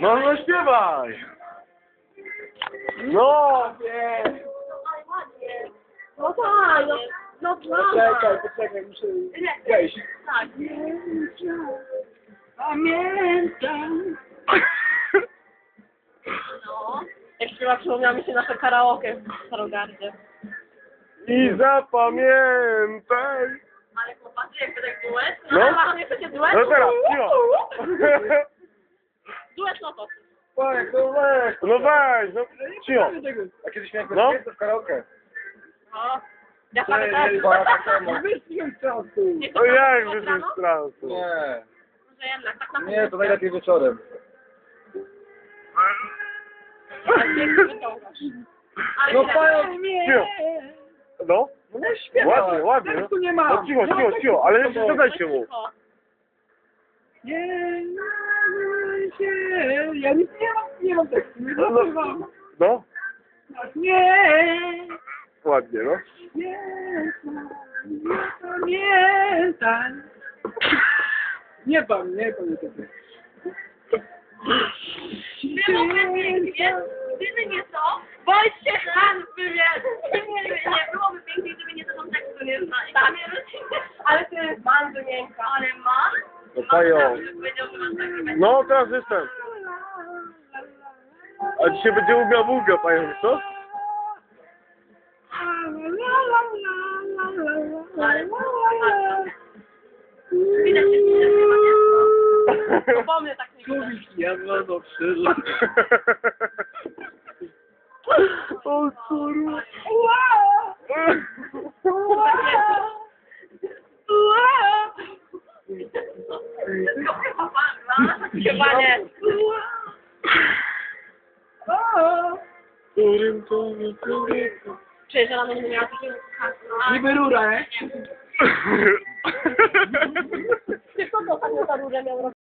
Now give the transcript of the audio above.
No, no śpiewaj! No! Nie! No tak, no, no Poczekaj, poczekaj, muszę wejść. Tak. Pamiętam. No. Jak śpiewa, przypomniała mi się nasze karaoke w Starogardzie. I zapamiętaj. Ale chłopacy, jak to tak duet? No. No, chcecie duet? No teraz, cicho. Duet no to. Tak, no weź. No weź, no cicho. A kiedyś miałem No. no. w karaoke. No. Ja same też. Dwa lata temu. Nie No jak to wyszedł rano? z transu? Nie, Może jednak, tak na nie, to najlepiej wieczorem. Ale No pająk Cicho. No, No nie śpiewa. ładnie, ładnie. No, Tekstu nie ma. no cicho, cicho, cicho, ale nie przeszkadzajcie mu. Cicho. Nie, się, ja nic nie mam, nie mam tekstu, nie No, mam. no, Nie, ładnie, no. nie, nie pamiętaj. Nie pan, nie pamiętam. Byłoby pięknie, gdyby nie to, Wojciech Han wywiad. Nie, nie, nie, byłoby pięknie, gdyby nie to, że on tekstu nie zna. I tam Ale ty jest bardzo miękka. Ale man? Będzie. No, teraz jestem. A dzisiaj będzie umiał bułga, pająk, co? Widać, że nie To po mnie tak nie widać. Ja no przyszedł. O kurwa. Chyba nie. Którym to nie Czuję, że rano nie miała takiego hasła. Niby rura, nie?